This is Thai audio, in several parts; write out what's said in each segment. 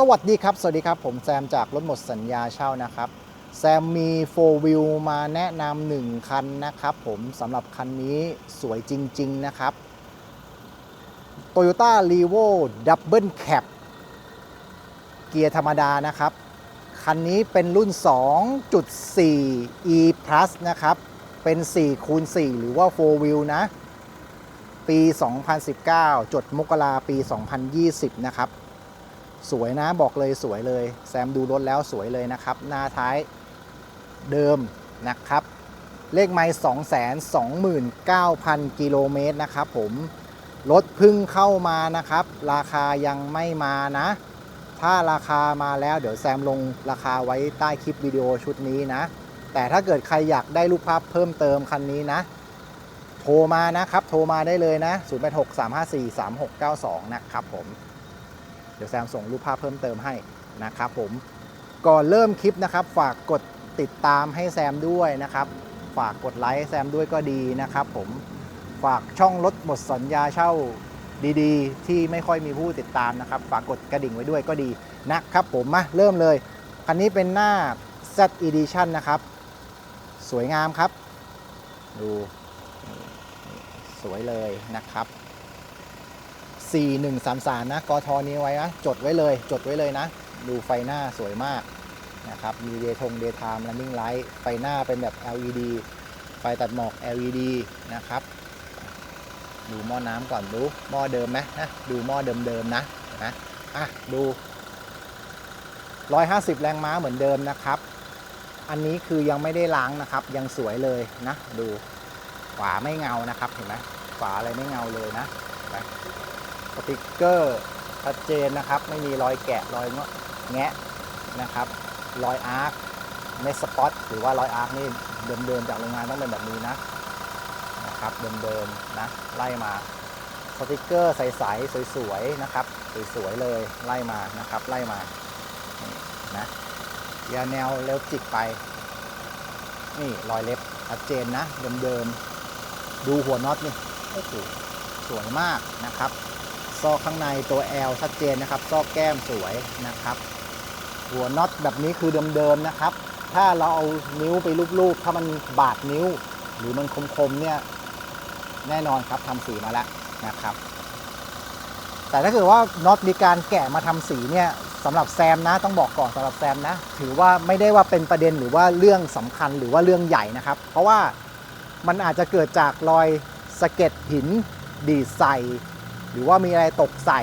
สวัสดีครับ สวัสดีครับ ผมแซมจากรถหมดสัญญาเช่านะครับ แซมมี 4 Wheel มาแนะนำหนึ่งคันนะครับผมสำหรับคันนี้สวยจริง ๆ นะครับ Toyota r e v o Double Cab เกียร์ธรรมดานะครับ คันนี้เป็นรุ่น 2.4 e plus นะครับ เป็น4คูณ4หรือว่า 4 wheel นะ ปี 2019 จดมกราปี 2020 นะครับ สวยนะบอกเลยสวยเลย แซมดูรถแล้วสวยเลยนะครับ หน้าท้ายเดิมนะครับ เลขไมล์229,000กิโลเมตรนะครับผมรถพึ่งเข้ามานะครับ ราคายังไม่มานะ ถ้าราคามาแล้วเดี๋ยวแซมลงราคาไว้ใต้คลิปวิดีโอชุดนี้นะ แต่ถ้าเกิดใครอยากได้รูปภาพเพิ่มเติมคันนี้นะ โทรมานะครับ โทรมาได้เลยนะ 0863543692 นะครับผม เดี๋ยวแซมส่งรูปภาพเพิ่มเติมให้นะครับผมก่อนเริ่มคลิปนะครับ ฝากกดติดตามให้แซมด้วยนะครับ ฝากกดไลค์ให้แซมด้วยก็ดีนะครับ ผมฝากช่องรถหมดสัญญาเช่าดีๆ ที่ไม่ค่อยมีผู้ติดตามนะครับ ฝากกดกระดิ่งไว้ด้วยก็ดีนะครับ ผมมาเริ่มเลยคันนี้เป็นหน้า Z Edition นะครับ สวยงามครับ ดู สวยเลยนะครับ 4133 นะกทนี้ไว้นะจดไว้เลย จดไว้เลยนะ ดูไฟหน้าสวยมากนะครับ มีเดทงเดทาม running light ไฟหน้าเป็นแบบ LED ไฟตัดหมอก LED นะครับ ดูหม้อน้ำก่อนดูหม้อเดิมไหมนะดูหม้อเดิมๆนะนะอะดู 150 แรงม้าเหมือนเดิมนะครับ อันนี้คือยังไม่ได้ล้างนะครับ ยังสวยเลยนะ ดูฝาไม่เงานะครับเห็นไหมฝาอะไรไม่เงาเลยนะไหม สติกเกอร์ชัดเจนนะครับ ไม่มีรอยแกะรอยงะแงะนะครับ รอยอาร์คเมสปอตหรือว่ารอยอาร์คนี่เดิมๆจากโรงงานต้องเป็นแบบนี้นะนะครับเดิมๆนะไล่มาสติกเกอร์ใสๆสวยๆนะครับสวยๆเลยไล่มานะครับ ไล่มานี่นะยาแนวเล็บจิกไปนี่รอยเล็บชัดเจนนะเดิมๆดูหัวน็อตนี่โอ้โหสวยมากนะครับ ซอกข้างในตัว L ชัดเจนนะครับ ซอกแก้มสวยนะครับ หัวน็อตแบบนี้คือเดิมๆนะครับ ถ้าเราเอานิ้วไปลูบๆ ถ้ามันบาดนิ้ว หรือมันคมๆเนี่ยแน่นอนครับทำสีมาแล้วนะครับ แต่ถ้าเกิดว่าน็อตมีการแกะมาทำสีเนี่ยสำหรับแซมนะต้องบอกก่อนสำหรับแซมนะ ถือว่าไม่ได้ว่าเป็นประเด็นหรือว่าเรื่องสำคัญหรือว่าเรื่องใหญ่นะครับ เพราะว่ามันอาจจะเกิดจากรอยสะเก็ดหิน ดีดใส่ หรือว่ามีอะไรตกใส่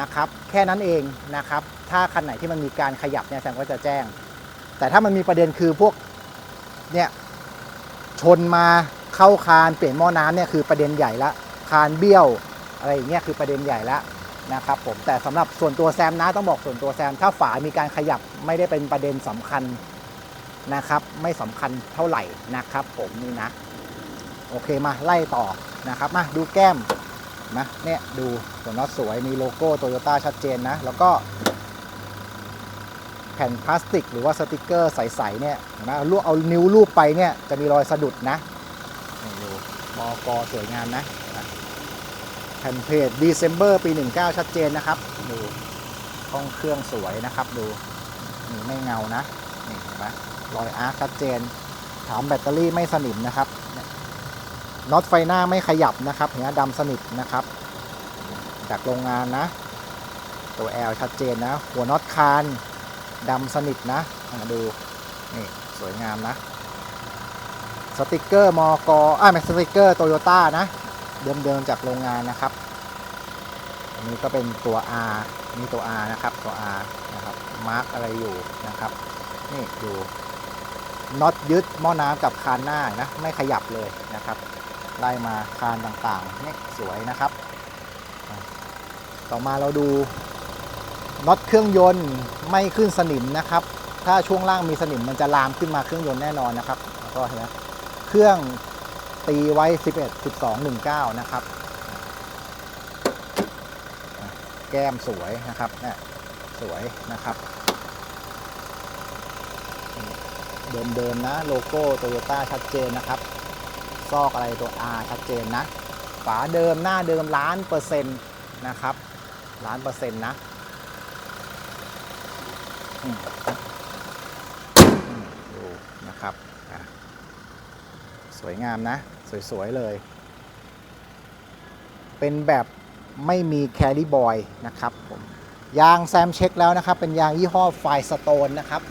นะครับ แค่นั้นเองนะครับ ถ้าคันไหนที่มันมีการขยับเนี่ยแซมก็จะแจ้ง แต่ถ้ามันมีประเด็นคือพวกเนี่ยชนมาเข้าคานเปลี่ยนหม้อน้ำเนี่ยคือประเด็นใหญ่ละคานเบี้ยวอะไรอย่างเงี้ยคือประเด็นใหญ่ละนะครับผมแต่สำหรับส่วนตัวแซมนะต้องบอกส่วนตัวแซม ถ้าฝามีการขยับไม่ได้เป็นประเด็นสำคัญนะครับ ไม่สำคัญเท่าไหร่นะครับ ผมนี่นะ โอเคมาไล่ต่อนะครับมาดูแก้ม นะเนี่ยดูหัวน็อตสวยมีโลโก้โตโยต้าชัดเจนนะ แล้วก็ แผ่นพลาสติก หรือว่าสติกเกอร์ใสๆเนี่ยนไหมเอาลูกเอานิ้วลูบไปเนี่ยจะมีรอยสะดุดนะดูมอกอสวยงามนะแผ่นเพจ December ปี 19 ชัดเจนนะครับ ดูห้องเครื่องสวยนะครับ ดูนี่ไม่เงานะนี่เห็นไหมรอยอาร์ชัดเจนถามแบตเตอรี่ไม่สนิมนะครับ น็อตไฟหน้าไม่ขยับนะครับเห็นไหมดำสนิทนะครับ จากโรงงานนะ ตัว L ชัดเจนนะ หัวน็อตคานดำสนิทนะอะดูนี่สวยงามนะ สติกเกอร์มอกอ่าไม่สติกเกอร์โตโยต้านะ เดิมๆจากโรงงานนะครับอันนี้ก็เป็นตัว R นี่ตัว R นะครับตัว R นะครับมาร์กอะไรอยู่นะครับ นี่ดูน็อตยึดหม้อน้ำกับคานหน้านะ ไม่ขยับเลยนะครับ ไล่มาคานต่างๆนี่สวยนะครับ ต่อมาเราดูน็อตเครื่องยนต์ไม่ขึ้นสนิมนะครับ ถ้าช่วงล่างมีสนิมมันจะลามขึ้นมาเครื่องยนต์แน่นอนนะครับก็เห็นไหมเครื่องตีไว้ 11 12 19 นะครับ แก้มสวยนะครับเนี่ยสวยนะครับเดิมๆนะ โลโก้โตโยต้าชัดเจนนะครับ ซอกอะไรตัว R ชัดเจนนะ ฝาเดิมหน้าเดิมล้านเปอร์เซ็นต์นะครับล้านเปอร์เซ็นต์นะดูนะครับสวยงามนะ สวย ๆ เลย เป็นแบบไม่มีแคริบอยนะครับผมยางแซมเช็คแล้วนะครับ เป็นยางยี่ห้อไฟสโตนนะครับ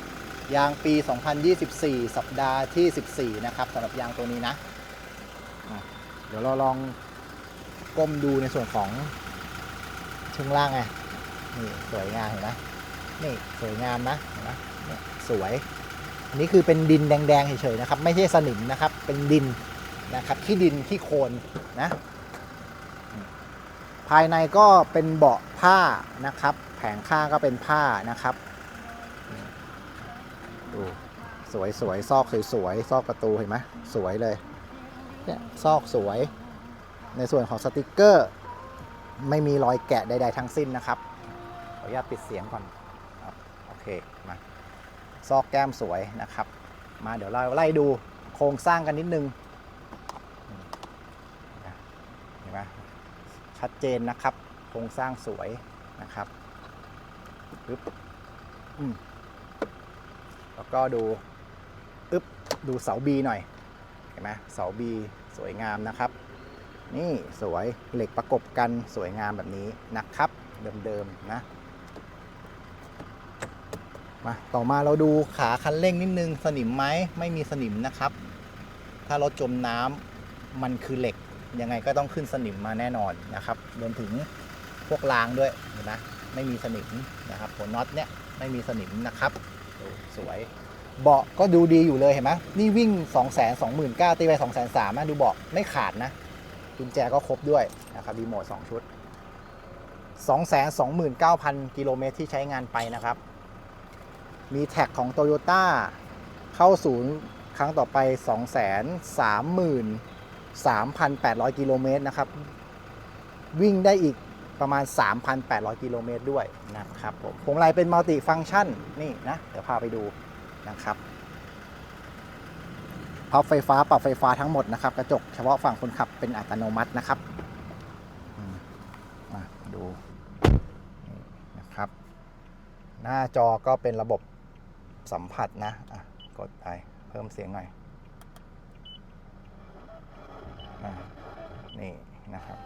ยางปี 2024 สัปดาห์ที่ 14 นะครับสำหรับยางตัวนี้นะ ดี๋ยวเราลองก้มดูในส่วนของช่งล่างไงนี่สวยงามเห็นไหมนี่สวยงามนะเห็นไหมนี่สวย อันนี้คือเป็นดินแดงๆเฉยๆนะครับ ไม่ใช่สนิมนะครับ เป็นดินนะครับขี้ดินขี้โคลนนะ ภายในก็เป็นเบาะผ้านะครับ แผงข้างก็เป็นผ้านะครับดูสวยๆซอกสวยๆซอกประตูเห็นไหมสวยเลย เนี่ยซอกสวย ในส่วนของสติกเกอร์ ไม่มีรอยแกะใด ๆ ทั้งสิ้นนะครับ ขออนุญาตปิดเสียงก่อนโอเคมาซอกแก้มสวยนะครับ มาเดี๋ยวเราไล่ดูโครงสร้างกันนิดนึงเห็นไหมชัดเจนนะครับ โครงสร้างสวยนะครับปึ๊บอืมแล้วก็ดูอึ๊บดูเสาบีหน่อย เห็นไหมเสาบีสวยงามนะครับ นี่สวยเหล็กประกบกันสวยงามแบบนี้นะครับ เดิมๆนะมาต่อมาเราดูขาคันเร่งนิดนึงสนิมไหมไม่มีสนิมนะครับ ถ้ารถจมน้ำมันคือเหล็กยังไงก็ต้องขึ้นสนิมมาแน่นอนนะครับรวมถึงพวกรางด้วยเห็นไหมไม่มีสนิมนะครับหัวน็อตเนี่ยไม่มีสนิมนะครับสวย เบาะก็ดูดีอยู่เลยเห็นไหมนี่วิ่ง 2 2 9 0 0 0ตีไป 2 3 0 0 0นะดูเบาะไม่ขาดนะกุญแจก็ครบด้วยนะครับรีโมท2ชุด 229,000 กิโลเมตรที่ใช้งานไปนะครับ มีแท็กของ Toyota เข้าศูนย์ครั้งต่อไป 233,800 กิโลเมตรนะครับ วิ่งได้อีกประมาณ 3,800 กิโลเมตรด้วยนะครับผมพวงมาลัยเป็นมัลติฟัง c t ชันนี่นะ เดี๋ยวพาไปดู นะครับพับไฟฟ้าปรับไฟฟ้าทั้งหมดนะครับ กระจกเฉพาะฝั่งคนขับเป็นอัตโนมัตินะครับมาดูนะครับ หน้าจอก็เป็นระบบสัมผัสนะอะกดไปเพิ่มเสียงหน่อยอนี่นะครับ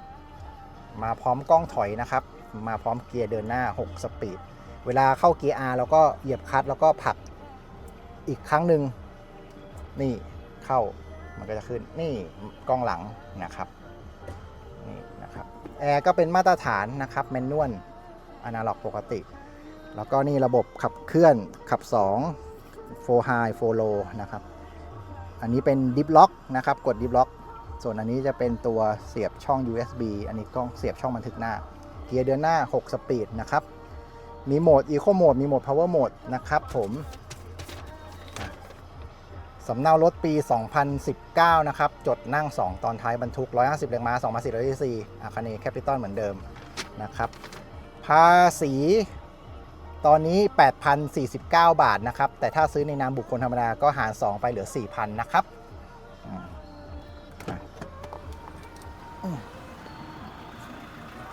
มาพร้อมกล้องถอยนะครับ มาพร้อมเกียร์เดินหน้า 6 สปีด เวลาเข้าเกียร์ R แล้วก็เหยียบคลัตช์แล้วก็ผลัก อีกครั้งหนึ่งนี่เข้ามันก็จะขึ้นนี่กล้องหลังนะครับนี่นะครับแอร์ก็เป็นมาตรฐานนะครับแมนนวลอนาล็อกปกติ แล้วก็นี่ระบบขับเคลื่อนขับ 2 4 high 4 low นะครับอันนี้เป็นดิฟล็อกนะครับกดดิฟล็อกส่วนอันนี้จะเป็นตัวเสียบช่อง USB อันนี้กล้องเสียบช่องบันทึกหน้า เกียร์เดินหน้า 6 สปีดนะครับ มีโหมด Eco Mode มีโหมด Power Mode นะครับผม สำเนารถปี 2019 นะครับ จดนั่ง 2 ตอนท้ายบรรทุก 150แรงม้า2 4 0 0อาคาเนแคปิตอลเหมือนเดิมนะครับ ภาษีตอนนี้ 8,049 บาทนะครับ แต่ถ้าซื้อในนามบุคคลธรรมดาก็หาร 2 ไปเหลือ 4,000 นะครับ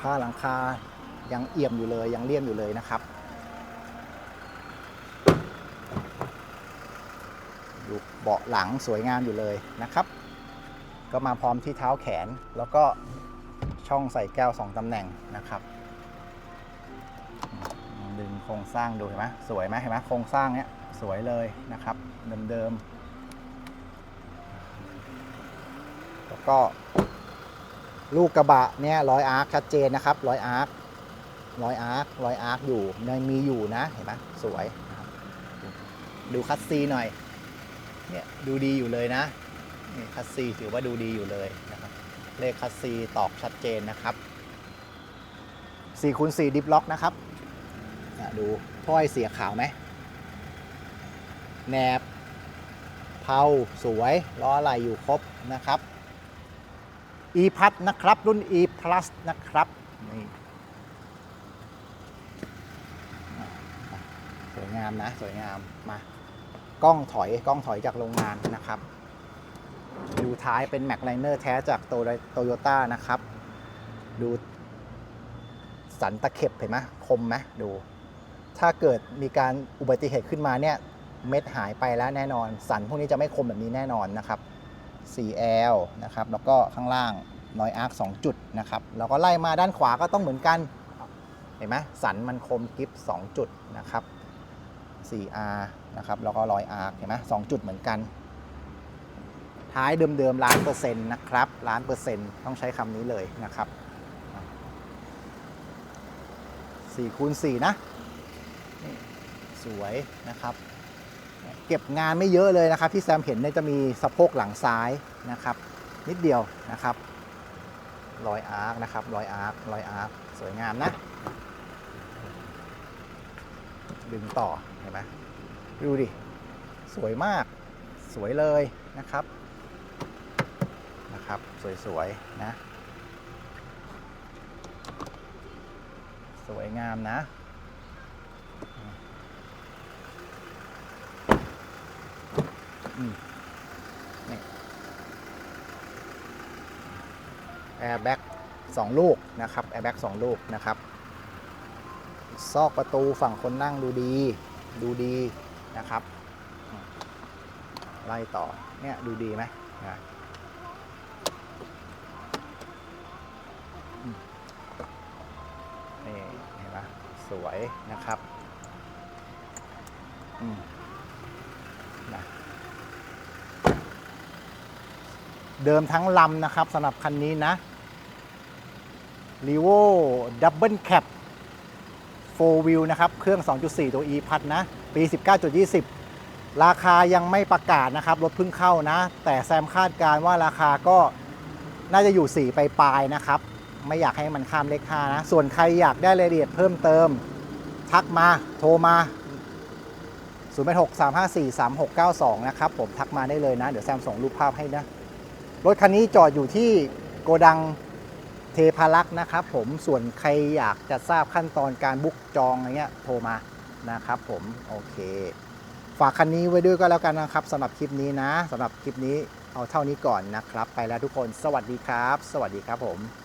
ผ้าหลังคายังเอี่ยมอยู่เลยยังเลี่ยมอยู่เลยนะครับ ดูเบาะหลังสวยงามอยู่เลยนะครับ ก็มาพร้อมที่เท้าแขนแล้วก็ช่องใส่แก้ว 2ตำแหน่งนะครับ ดึงโครงสร้างดูเห็นไหมสวยไหมเห็นไหมโครงสร้างเนี้ยสวยเลยนะครับเดิมๆแล้วก็ลูกกระบะเนี่ยร้อยอาร์คชัดเจนนะครับร้อยอาร์คร้อยอาร์คร้อยอาร์คอยู่ยังมีอยู่นะเห็นไหมสวย ดูคัสซีหน่อย เนี่ยดูดีอยู่เลยนะนี่คัสซีถือว่าดูดีอยู่เลยนะครับเลขคัสซีตอกชัดเจนนะครับ4คูณ4ดิฟล็อกนะครับดูถ้อยเสียขาวไหมแหนบเผาสวยล้ออะไรอยู่ครบนะครับ e p l u นะครับรุ่น e plus นะครับนี่สวยงามนะ สวยงามมา กล้องถอยกล้องถอยจากโรงงานนะครับ ดูท้ายเป็น Mac Liner แท้จากโตโยต้านะครับ ดูสันตะเข็บเห็นไหมคมไหมดู ถ้าเกิดมีการอุบัติเหตุขึ้นมาเนี่ยเม็ดหายไปแล้วแน่นอน สันพวกนี้จะไม่คมแบบนี้แน่นอนนะครับ 4L นะครับ แล้วก็ข้างล่างน้อยอาร์ค2จุดนะครับ แล้วก็ไล่มาด้านขวาก็ต้องเหมือนกัน เห็นไหมสันมันคมกิฟ2จุดนะครับ 4R นะครับแล้วก็รอยอาร์คเห็นไหมสองจุดเหมือนกัน ท้ายเดิมๆล้านเปอร์เซ็นต์นะครับล้านเปอร์เซ็นต์ต้องใช้คำนี้เลยนะครับ4คูณ4นะนี่สวยนะครับเก็บงานไม่เยอะเลยนะครับ ที่แซมเห็นเนี่ยจะมีสะโพกหลังซ้ายนะครับ นิดเดียวนะครับรอยอาร์คนะครับรอยอาร์ครอยอาร์คสวยงามนะ ดึงต่อเห็นไหม ดูดิ สวยมาก สวยเลยนะครับ นะครับ สวยๆ นะ สวยงามนะนี่แอร์แบ็กสองลูกนะครับแอร์แบ็กสองลูกนะครับ ซอกประตูฝั่งคนนั่งดูดี ดูดี นะครับ ไล่ต่อเนี่ยดูดีไหมนะนี่เห็นไหมสวยนะครับนะเดิมทั้งลำนะครับสำหรับคันนี้นะ r e v o Double Cab 4 Wheel นะครับ เครื่อง 2.4 ตัว e พัดนะ ปี 19.20 ราคายังไม่ประกาศนะครับ รถเพิ่งเข้านะ แต่แซมคาดการว่าราคาก็น่าจะอยู่ 4 ไปปลายนะครับ ไม่อยากให้มันข้ามเลข5นะ ส่วนใครอยากได้รายละเอียดเพิ่มเติม ทักมา โทรมา 0 6 3 5 4 3 6 9 2 นะครับ ผมทักมาได้เลยนะ เดี๋ยวแซมส่งรูปภาพให้นะ รถคันนี้จอดอยู่ที่โกดังเทพารักษ์นะครับผมส่วนใครอยากจะทราบขั้นตอนการบุ๊กจองอะไรเงี้ยโทรมา นะครับผมโอเค ฝากคันนี้ไว้ด้วยก็แล้วกันนะครับสำหรับคลิปนี้นะสำหรับคลิปนี้เอาเท่านี้ก่อนนะครับ ไปแล้วทุกคน สวัสดีครับ สวัสดีครับผม